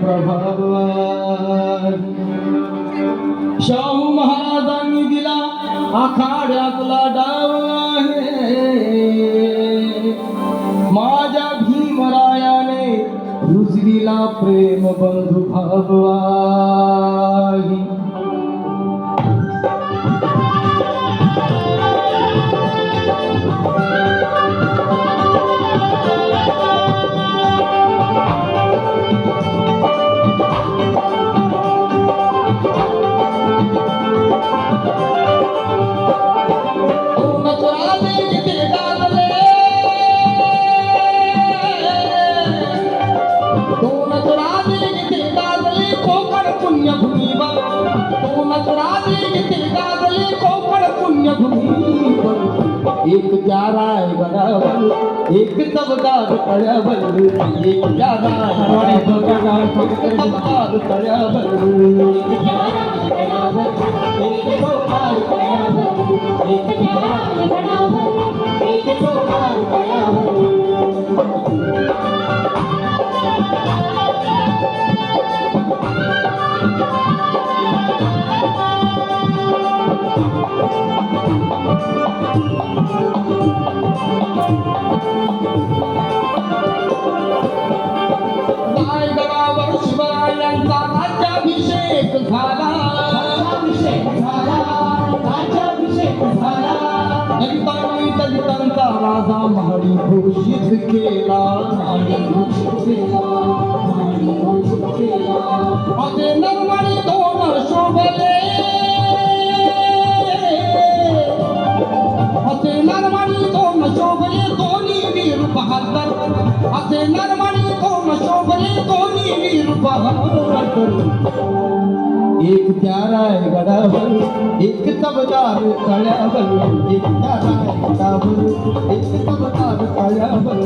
प्रभाव. शाहू महाराजांनी दिला आखाड्यातला डाव आहे माझ्या भीमरायाने रुजविला प्रेम बंधू भाव दोनच राजे जिथे गाजले कोकण पुण्यभूमीवर एक त्या रायगडावर एक तबदार तळ्यावर एक त्या रायगडावर एक तबदार तळ्यावर एक त्या रायगडावर एक तबदार तळ्यावर एक त्या रायगडावर एक तबदार तळ्यावर राज्याभिषेक झाला राज्याभिषेक झाला राज्याभिषेक झाला दलितांनी दलितांचा राजा महाडी घोषित केला महाडी घोषित केला महाडी घोषित केला असे नरमणी दोन शोभले वीर बहादर एक त्या रायगडावर एक तबदार तळ्यावर एक त्या रायगडावर एक तबदार तळ्यावर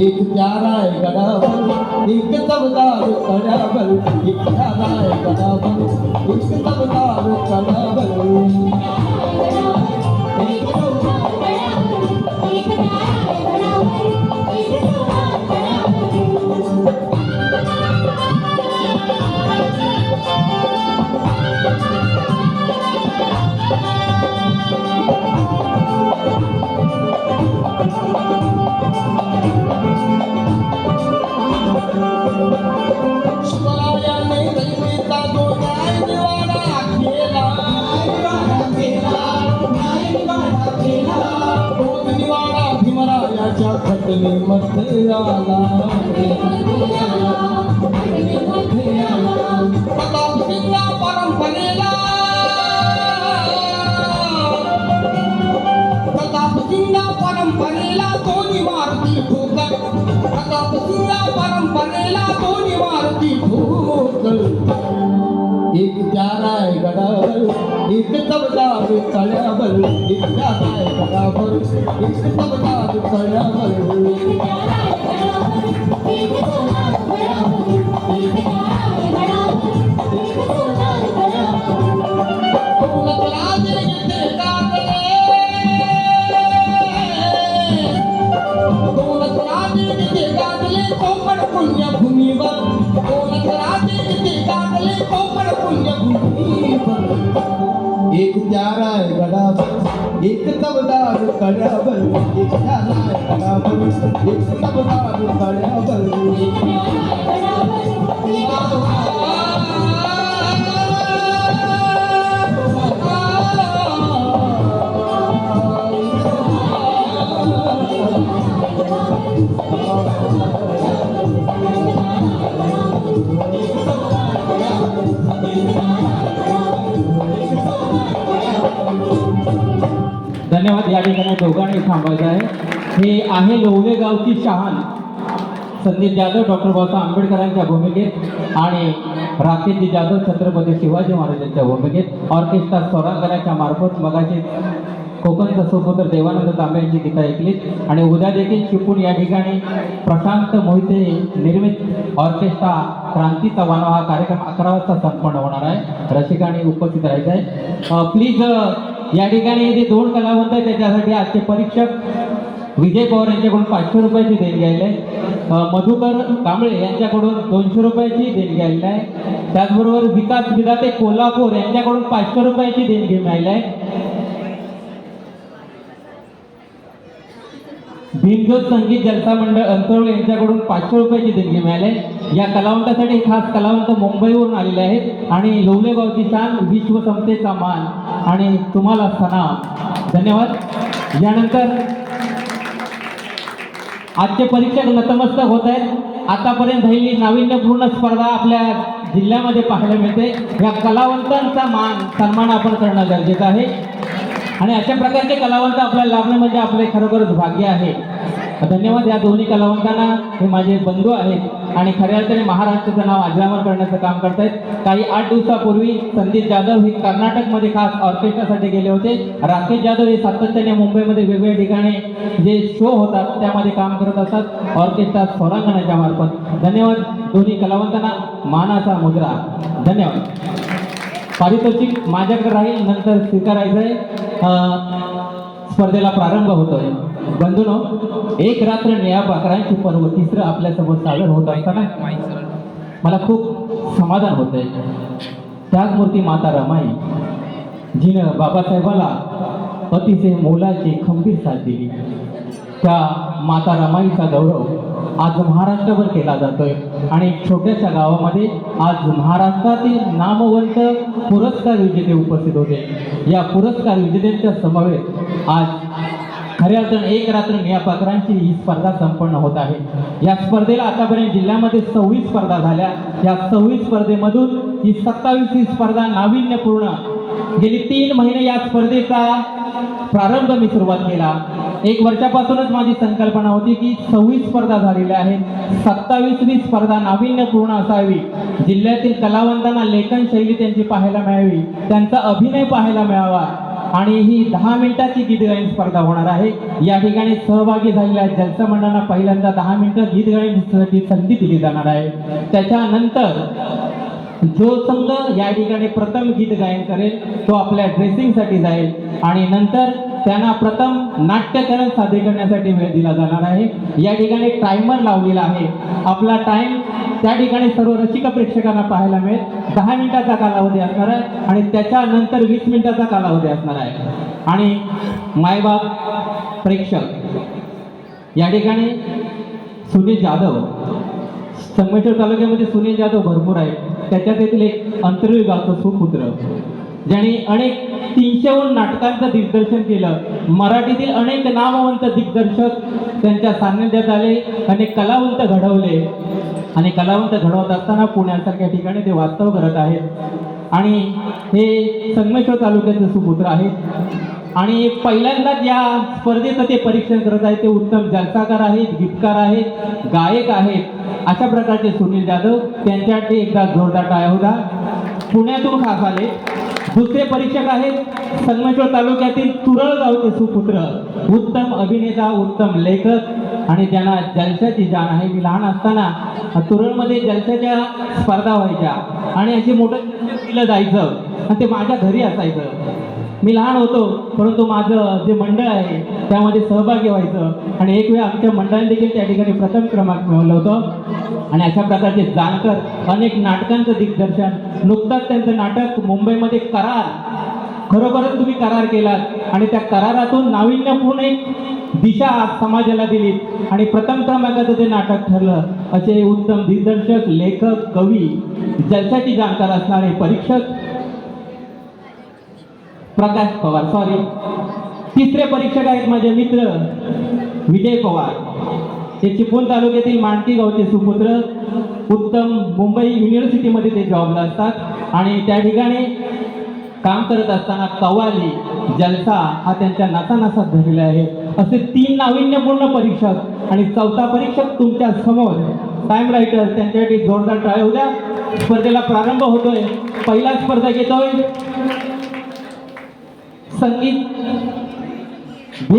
डोंगर एक त्या रायगडावर एक तबदार तळ्यावर एक त्या रायगडावर एक तबदार भीमरायाच्या घटनेमध्ये आला परंपरेला प्रतापसिंगा परंपरेला दोन्ही मारती ठोकर प्रतापसिंगा परंपरेला दोन्ही एक तबदार तळ्यावर एक त्या रायगडावर एक तबदार तळ्यावर कड्यावर थांबायचं आहे. हे आहे लोवे गावची शहान संदीप जाधव डॉक्टर बाबासाहेब आंबेडकरांच्या भूमिकेत आणि राकेशजी जाधव छत्रपती शिवाजी महाराजांच्या भूमिकेत. ऑर्केस्ट्रा स्वरांगणाच्या मार्फत मगाशी कोकणचा सुपुत्र देवानंद तांबे यांची गीता ऐकली आणि उद्या देखील चिपळूण या ठिकाणी प्रशांत मोहिते निर्मित ऑर्केस्ट्रा क्रांतीचा वानवा हा कार्यक्रम अकरा वाजता संपन्न होणार आहे. रसिकांनी उपस्थित राहायचं आहे. प्लीज या ठिकाणी जे दोन कलावंत आहेत त्याच्यासाठी आजचे परीक्षक विजय पवार यांच्याकडून पाचशे रुपयाची देणगी आलेली आहे. मधुकर कांबळे यांच्याकडून दोनशे रुपयाची देणगी आलेली आहे. त्याचबरोबर विकास विधाते कोल्हापूर यांच्याकडून पाचशे रुपयाची देणगी मिळाली आहे. भीमजोत संगीत जलसा मंडळ अंतरवळे यांच्याकडून पाचशे रुपयाची देणगी मिळाली आहे. या कलावंतासाठी खास कलावंत मुंबईवरून आलेले आहेत. आणि लोलेगावची शान विश्व मान. आणि तुम्हाला सलाम. धन्यवाद. यानंतर आजचे परीक्षक नतमस्तक होत आहेत. आतापर्यंत झालेली नाविन्यपूर्ण स्पर्धा आपल्या जिल्ह्यामध्ये पाहायला मिळते. या कलावंतांचा मान सन्मान आपण करणं गरजेचं आहे. आणि अशा प्रकारचे कलावंत आपल्याला लाभणे म्हणजे आपले खरोखरच भाग्य आहे. धन्यवाद या दोन्ही कलावंतांना. हे माझे बंधू आहेत आणि खऱ्या अर्थाने महाराष्ट्राचं नाव अजरामर करण्याचं काम करतायत. काही आठ दिवसापूर्वी संदीप जाधव हे कर्नाटकमध्ये खास ऑर्केस्ट्रासाठी गेले होते. राकेश जाधव हे सातत्याने मुंबईमध्ये वेगवेगळ्या ठिकाणी जे शो होतात त्यामध्ये काम करत असतात. ऑर्केस्ट्रा स्वरांगणाच्या मार्फत. धन्यवाद दोन्ही कलावंतांना. मानाचा मुद्रा. धन्यवाद. पारितोषिक माझ्याकडे राहील नंतर स्वीकारायचं आहे. स्पर्धेला प्रारंभ होतोय. बंधूनो एक रात्र निळ्या पाखरांची पर्व तिसरं आपल्यासमोर सादर होत असताना मला खूप समाधान होत आहे त्याच मूर्ती माता रमाई जिनं बाबासाहेबाला अतिशय मोलाची खंबीर साथ दिली. त्या माता रमाईचा गौरव आज महाराष्ट्रभर केला जातोय. आणि छोट्याशा गावामध्ये आज महाराष्ट्रातील नामवंत पुरस्कार विजेते उपस्थित होते. या पुरस्कार विजेत्यांच्या समवेत आज खऱ्या अर्थानं एक रात्र या पाखरांची ही स्पर्धा संपन्न होत आहे. या स्पर्धेला आतापर्यंत जिल्ह्यामध्ये सव्वीस स्पर्धा झाल्या. या सव्वीस स्पर्धेमधून ही सत्तावीसवी स्पर्धा नाविन्यपूर्ण. गेली तीन महिने या स्पर्धेचा प्रारंभ मी सुरुवात केला. एक वर्षापासूनच माझी संकल्पना होती की सव्वीस स्पर्धा झालेल्या आहेत. सत्तावीसवी स्पर्धा नाविन्यपूर्ण असावी. जिल्ह्यातील कलावंतांना लेखन शैली त्यांची पाहायला मिळावी. त्यांचा अभिनय पाहायला मिळावा. आणि ही दहा मिनिटाची गीत गायन स्पर्धा होणार आहे. या ठिकाणी सहभागी झालेल्या जलसा मंडळांना पहिल्यांदा दहा मिनिटं गीत गायनसाठी संधी दिली जाणार आहे. त्याच्यानंतर जो संघ या ठिकाणी प्रथम गीत गायन करेल तो आपल्या ड्रेसिंगसाठी जाईल. आणि नंतर त्यांना प्रथम नाट्यकरण सादर करण्यासाठी वेळ दिला जाणार आहे. या ठिकाणी टायमर लावलेला आहे. आपला टाइम त्या ठिकाणी सर्व रसिका प्रेक्षकांना पाहायला मिळेल. दहा मिनिटाचा कालावधी असणार आहे आणि त्याच्यानंतर वीस मिनिटाचा कालावधी असणार आहे. आणि मायबाप प्रेक्षक या ठिकाणी सुनील जाधव संगमेश्वर तालुक्यामध्ये सुनील जाधव भरपूर आहेत. त्याच्यात येथील एक अंतर्वी गावचं सुपुत्र ज्यांनी अनेक तीनशेहून नाटकांचं दिग्दर्शन केलं. मराठीतील अनेक नामवंत दिग्दर्शक त्यांच्या सान्निध्यात आले अनेक कलावंत घडवले. आणि कलावंत घडवत असताना पुण्यासारख्या ठिकाणी ते वास्तव करत आहेत आणि हे संगमेश्वर तालुक्याचे सुपुत्र आहेत आणि पहिल्यांदाच या स्पर्धेचं ते परीक्षण करत आहेत ते उत्तम जलसाकार आहेत गीतकार आहेत गायक आहेत अशा प्रकारचे सुनील जाधव त्यांच्यासाठी एकदा जोरदार टाळ्या होता. पुण्यातून खास आले. दुसरे परीक्षक आहेत संगमेश्वर तालुक्यातील तुरळगावचे सुपुत्र उत्तम अभिनेता उत्तम लेखक आणि ज्यांना जलशाची जाण आहे. मी लहान असताना तुरळमध्ये जलशाच्या स्पर्धा व्हायच्या. आणि अशी मोठं दिलं जायचं. आणि ते माझ्या घरी असायचं. मी लहान होतो परंतु माझं जे मंडळ आहे त्यामध्ये सहभागी व्हायचं. आणि एक वेळ आमच्या मंडळाने देखील त्या ठिकाणी प्रथम क्रमांक मिळवलं होतं. आणि अशा प्रकारचे जाणकर अनेक नाटकांचं दिग्दर्शन नुकताच त्यांचं नाटक मुंबईमध्ये करार खरोखरच तुम्ही करार केलात आणि त्या करारातून नाविन्यपूर्ण एक दिशा आज समाजाला दिली आणि प्रथम क्रमांकाचं ते नाटक ठरलं असे उत्तम दिग्दर्शक लेखक कवी जलशाची जाणकार असणारे परीक्षक प्रकाश पवार सॉरी तिसरे परीक्षक आहेत माझे मित्र विजय पवार. हे चिपळूण तालुक्यातील माणकी गावचे सुपुत्र उत्तम मुंबई युनिव्हर्सिटीमध्ये ते जॉबला असतात. आणि त्या ठिकाणी काम करत असताना कव्वाली जलसा हा त्यांच्या नातानासात धरलेला आहे. असे तीन नाविन्यपूर्ण परीक्षक आणि चौथा परीक्षक तुमच्यासमोर टाइम रायटर त्यांच्यासाठी जोरदार ट्राय होत्या. स्पर्धेला प्रारंभ होतोय. पहिला स्पर्धा घेतोय संगीत